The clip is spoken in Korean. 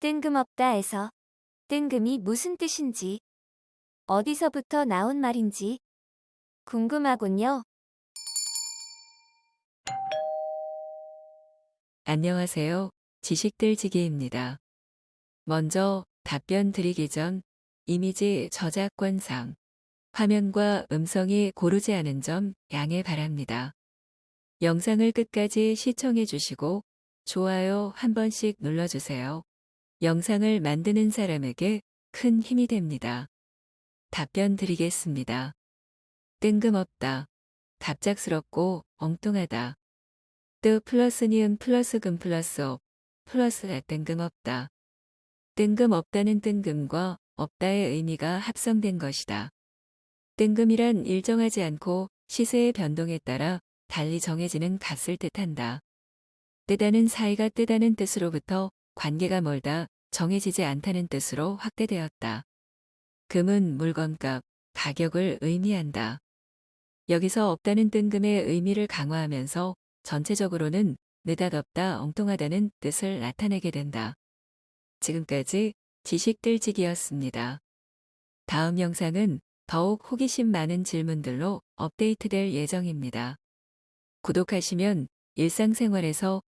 뜬금없다에서 뜬금이 무슨 뜻인지, 어디서부터 나온 말인지 궁금하군요. 안녕하세요. 지식들지기입니다. 먼저 답변 드리기 전 이미지 저작권상 화면과 음성이 고르지 않은 점 양해 바랍니다. 영상을 끝까지 시청해 주시고 좋아요 한 번씩 눌러주세요. 영상을 만드는 사람에게 큰 힘이 됩니다. 답변 드리겠습니다. 뜬금없다. 갑작스럽고 엉뚱하다. 뜨 플러스 니은 플러스 금 플러스 업 플러스 뜬금없다. 뜬금없다는 뜬금과 없다의 의미가 합성된 것이다. 뜬금이란 일정하지 않고 시세의 변동에 따라 달리 정해지는 값을 뜻한다. 뜨다는 사이가 뜨다는 뜻으로부터 관계가 멀다 정해지지 않다는 뜻으로 확대되었다. 금은 물건값, 가격을 의미한다. 여기서 없다는 뜬금의 의미를 강화하면서 전체적으로는 느닷없다 엉뚱하다는 뜻을 나타내게 된다. 지금까지 지식들지기였습니다. 다음 영상은 더욱 호기심 많은 질문들로 업데이트될 예정입니다. 구독하시면 일상생활에서